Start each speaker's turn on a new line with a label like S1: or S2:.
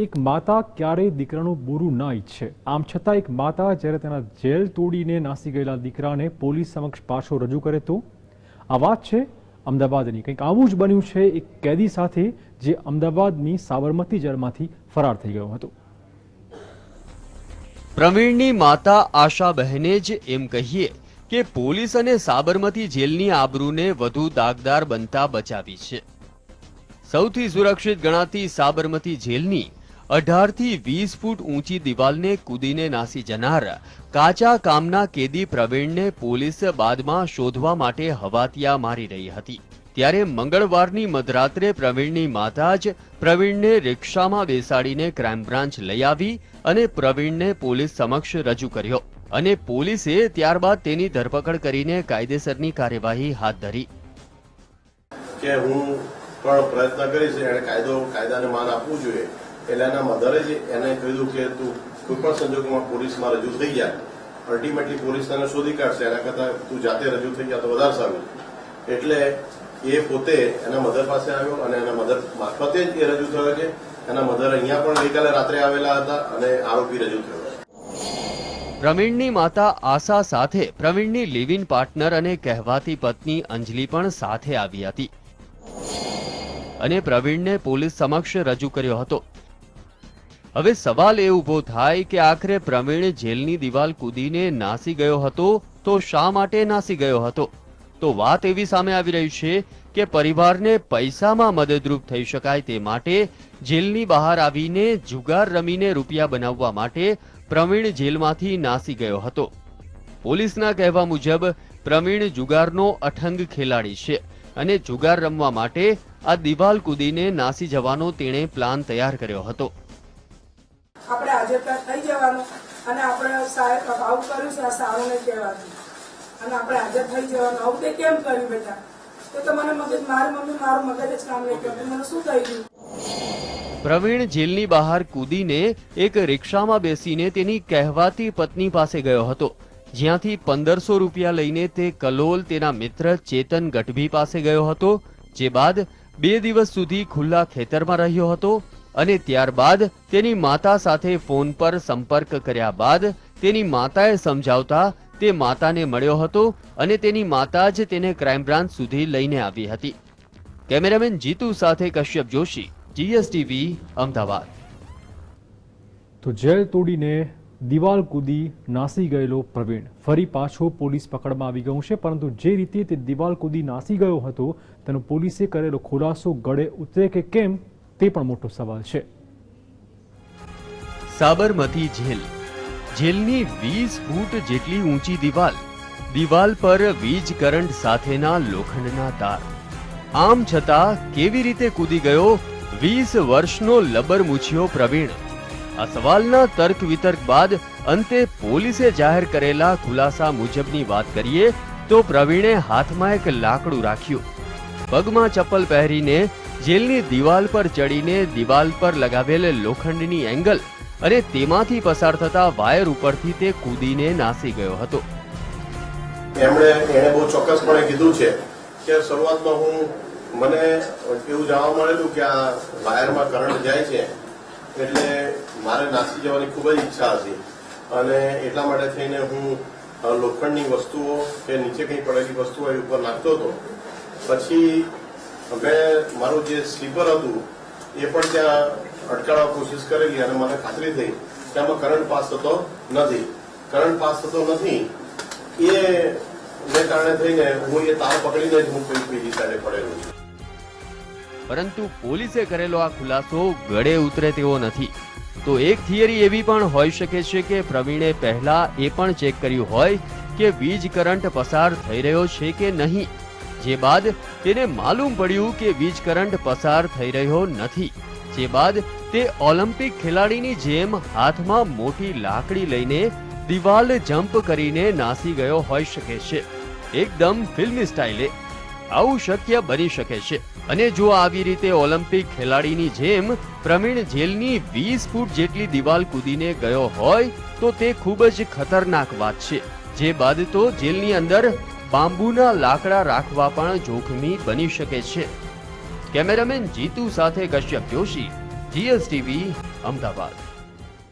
S1: એક માતા ક્યારેય દીકરાનું બુરું ના ઈચ્છે. આમ છતાં એક માતા જ્યારે તેના જેલ તોડીને નાસી ગયેલા દીકરાને પોલીસ સમક્ષ પાછો રજૂ કરે તો? આ વાત છે અમદાવાદની. કંઈક આવું જ બન્યું છે એક કેદી સાથે જે અમદાવાદની સાબરમતી જેલમાંથી ફરાર થઈ ગયો હતો.
S2: પ્રવીણની માતા આશાબહેને જ એમ કહીએ કે પોલીસ અને સાબરમતી જેલની આબરૂને વધુ દાગદાર બનતા બચાવી છે. સૌથી સુરક્ષિત ગણાતી સાબરમતી જેલની અઢારથી વીસ ફૂટ ઊંચી દિવાલને કૂદીને નાસી જનાર કાચા કામના કેદી પ્રવીણને પોલીસ બાદમાં શોધવા માટે હવાતિયા મારી રહી હતી. ત્યારે મંગળવારની મધરાત્રે પ્રવીણની માતા જ પ્રવીણને રિક્ષામાં બેસાડીને ક્રાઇમ બ્રાન્ચ લઈ આવી અને પ્રવીણને પોલીસ સમક્ષ રજૂ કર્યો અને પોલીસે ત્યારબાદ તેની ધરપકડ કરીને કાયદેસરની કાર્યવાહી હાથ ધરી.
S3: કે હું પણ પ્રયત્ન કરીશ, એને કાયદો, કાયદાને માન આપવું જોઈએ. એટલે એના મધરે જ એને કહ્યું કે તું કોઈ પણ સંજોગોમાં પોલીસમાં રજૂ થઈ જાય અલ્ટિમેટલી પોલીસ તને શોધી કાઢશે. એના કરતાં તું જાતે રજૂ થઈ ગયા તો વધારે સારું. એટલે એ પોતે એના મધર પાસે આવ્યો અને એના મધર મારફતે જ એ રજૂ થયો છે એના મધર અહીંયા પણ ગઈકાલે રાત્રે આવેલા હતા અને આરોપી રજૂ થયો.
S2: પ્રવીણની માતા આશા સાથે પ્રવીણની લિવ ઇન પાર્ટનર અને કહેવાતી પત્ની અંજલિ પણ સાથે આવી હતી. અને પ્રવીણને પોલીસ સમક્ષ રજૂ કર્યો હતો. હવે સવાલ એ ઊભો થાય કે આખરે પ્રવીણ જેલની દિવાલ કૂદીને નાસી ગયો હતો તો શા માટે નાસી ગયો હતો? તો વાત એવી સામે આવી રહી છે કે પરિવારને પૈસામાં મદદરૂપ થઈ શકાય તે માટે જેલની બહાર આવીને જુગાર રમીને રૂપિયા બનાવવા માટે પ્રવીણ જેલમાંથી નાસી ગયો હતો. પોલીસના કહેવા મુજબ, પ્રવીણ જુગારનો અઠંગ ખેલાડી છે અને જુગાર રમવા માટે આ દિવાલ કૂદીને નાસી જવાનો તેણે પ્લાન તૈયાર કર્યો હતો.
S4: આજે થઈ જવાનું અને આપણે સાહેબ આવું કર્યું છે, આ સારું નહીં કહેવાતું. અને આપણે આજે થઈ જવાનું. આવું તે કેમ કર્યું બેટા? તો તો મગજ, મારી મમ્મી મારું મગજ જ કામ નહીં કરતું મને શું થઈ ગયું?
S2: પ્રવીણ જેલની બહાર કૂદીને એક રિક્ષામાં બેસીને તેની કહેવાતી પત્ની પાસે ગયો હતો. જ્યાંથી પંદરસો રૂપિયા લઈને તે કલોલ તેના મિત્ર ચેતન ગઢવી પાસે ગયો હતો, જે બાદ બે દિવસ સુધી ખુલ્લા ખેતરમાં રહ્યો હતો. અને ત્યારબાદ તેની માતા સાથે ફોન પર સંપર્ક કર્યા બાદ તેની માતાએ સમજાવતા તે માતાને મળ્યો હતો અને તેની માતા જ તેને ક્રાઇમ બ્રાન્ચ સુધી લઈને આવી હતી. કેમેરામેન જીતુ સાથે કશ્યપ જોશી, જીએસટીવી, અમદાવાદ.
S1: તો જેલ તોડીને દિવાલ કૂદી નાસી ગયેલો પ્રવીણ. ફરી પાછો પોલીસ પકડમાં આવી ગયું છે, પરંતુ જે રીતે તે દિવાલ કૂદી નાસી ગયો હતો, તેનો પોલીસે કરેલો ખુલાસો ગળે ઉતરે કે કેમ તે પણ મોટો સવાલ છે.
S2: સાબરમતી જેલ. જેલની વીસ ફૂટ જેટલી ઊંચી દિવાલ દિવાલ પર વીજ કરંટ સાથેના લોખંડના તાર. આમ છતાં કેવી રીતે કૂદી ગયો વીસ વર્ષનો લબર મૂછ્યો પ્રવીણ? આ સવાલના તર્ક વિતર્ક બાદ અંતે પોલીસે જાહેર કરેલા ખુલાસા મુજબની વાત કરીએ તો પ્રવીણે હાથમાં એક લાકડું રાખ્યું. પગમાં ચપ્પલ પહેરીને જેલની દિવાલ પર ચડીને દિવાલ પર લગાવેલ લોખંડની એંગલ અને તેમાંથી પસાર થતા વાયર ઉપરથી તે કૂદીને નાસી ગયો હતો.
S3: એમણે એણે બહુ ચોક્કસપણે કીધું છે કે શરૂઆતમાં હું મને એવું જાણવા મળેલું કે આ વાયરમાં કરંટ જાય છે એટલે મારે નાસી જવાની ખૂબ જ ઈચ્છા હતી અને એટલા માટે થઈને હું લોખંડની વસ્તુઓ કે નીચે કંઈ પડેલી વસ્તુઓ એ ઉપર નાખતો હતો. પછી મેં મારું જે સ્લીપર હતું, એ પણ ત્યાં અટકાવવા કોશિશ કરેલી અને મને ખાતરી થઈ કે આમાં કરંટ પાસ થતો નથી. કરંટ પાસ થતો નથી એને કારણે થઈને હું એ તાર પકડીને જ હું કોઈ સાઈડે પડેલો છું.
S2: પરંતુ પોલીસે કરેલો આ ખુલાસો ગળે ઉતરે તેવો નથી. તો એક થિયરી એવી પણ હોઈ શકે છે કે પ્રવીણે પહેલા એ પણ ચેક કર્યું હોય કે વીજ કરંટ પસાર થઈ રહ્યો છે કે નહીં. જે બાદ તેને માલુમ પડ્યું કે વીજ કરંટ પસાર થઈ રહ્યો નથી. જે બાદ તે ઓલિમ્પિક ખેલાડીની જેમ હાથમાં મોટી લાકડી લઈને દિવાલ જમ્પ કરીને નાસી ગયો હોઈ શકે છે. એકદમ ફિલ્મી સ્ટાઇલે. આવું શક્ય બની શકે છે. અને જો આવી રીતે ઓલિમ્પિક ખેલાડીની જેમ પ્રવીણ જેલની વીસ ફૂટ જેટલી દિવાલ કૂદીને ગયો હોય, તો તે ખૂબ જ ખતરનાક વાત છે. જે બાદ તો જેલની અંદર બાંબુના લાકડા રાખવા પણ જોખમી બની શકે છે. કેમેરામેન જીતુ સાથે કશ્યપ જોશી, જીએસટીવી, અમદાવાદ.